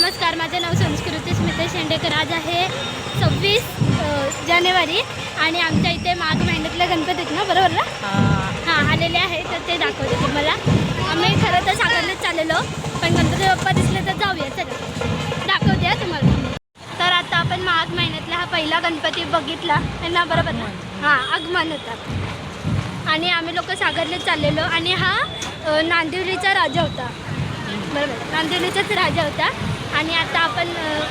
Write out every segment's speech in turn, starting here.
नमस्कार माझं नाव संस्कृती स्मिता शेंडेकर. आज आहे सव्वीस जानेवारी आणि आमच्या इथे माघ महिन्यातल्या गणपती आहेत ना बरोबर ना? हां. आलेले आहे तर ते दाखवते तुम्हाला. आम्ही खरं तर सागरनेच चाललेलो पण गणपती बाप्पा दिसले तर जाऊया चला. दाखवते तुम्हाला. तर आता आपण माघ महिन्यातला हा पहिला गणपती बघितला ना बरोबर ना? हां आगमन होता. आणि आम्ही लोक सागरनेच चाललेलो आणि हा नांदिवलीचा राजा होता. बरोबर नांदिवलीचाच राजा होता. आणि आता आपण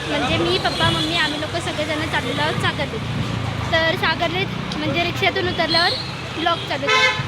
म्हणजे मी पप्पा मम्मी आम्ही लोक सगळेजण चाललेलो आहोत सागरलीत तर सागरलीत म्हणजे रिक्षातून उतरल्यावर ब्लॉक चालू झाला.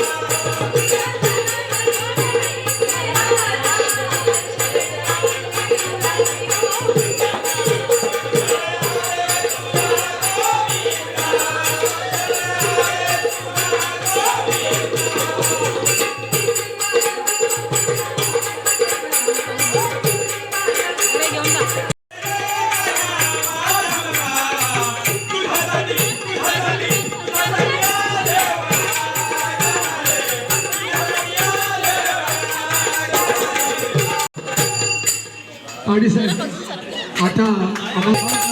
आणि साहेब आता आम्हाला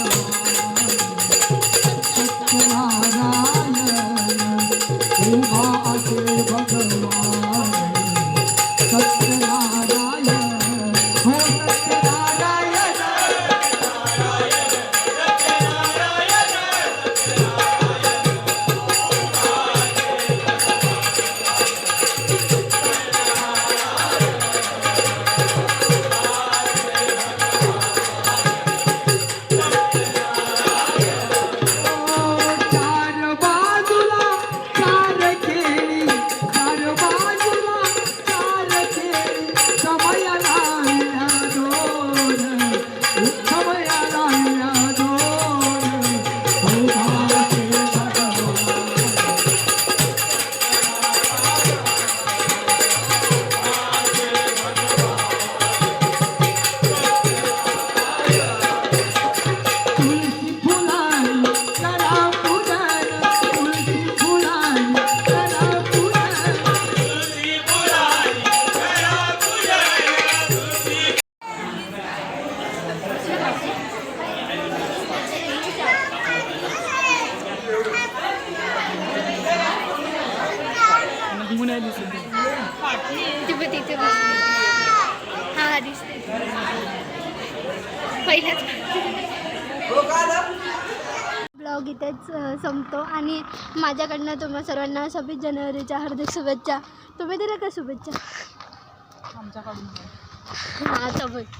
ब्लॉग इथेच संपतो. आणि माझ्याकडनं तुम्हा सर्वांना सव्वीस जानेवारीच्या हार्दिक शुभेच्छा. तुम्ही दिल्या का शुभेच्छा? आमच्याकडून पण. हां सोबत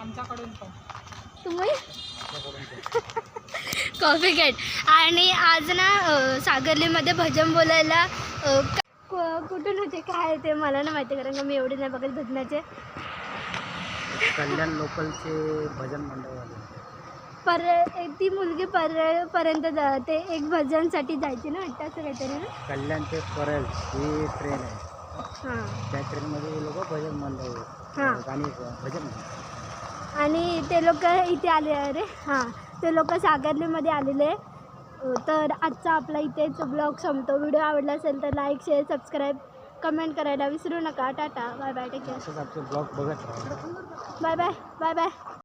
आमच्याकडून पण. तुम्ही? कॉफी गेट आणि आज ना सागरलीमध्ये भजन बोलायला कुठून होते? काय ते मला नाही माहिती कारण का मी एवढे नाही बघत भजनाचे. कल्याण लोकलचे भजन मंडळवाले. पर एक ती मुलगी पर पर्यंत जा- ते एक भजनसाठी जायची ना वाटतं असं काहीतरी ना? कल्याण ते परळ ही ट्रेन आहे. हां. त्या ट्रेनमध्ये हे लोक भजन मंडळ हां. गाणी भजन म्हणतात. आणि ते लोक इथे आले अरे हां. ते लोक सागरलीमध्ये आलेले. तर आजचा आपला इथेच ब्लॉग संपतो. व्हिडिओ आवडला असेल तर लाईक शेअर सबस्क्राईब कमेंट करायला विसरू नका. Tata. Bye bye take care blog बघत बाय बाय बाय बाय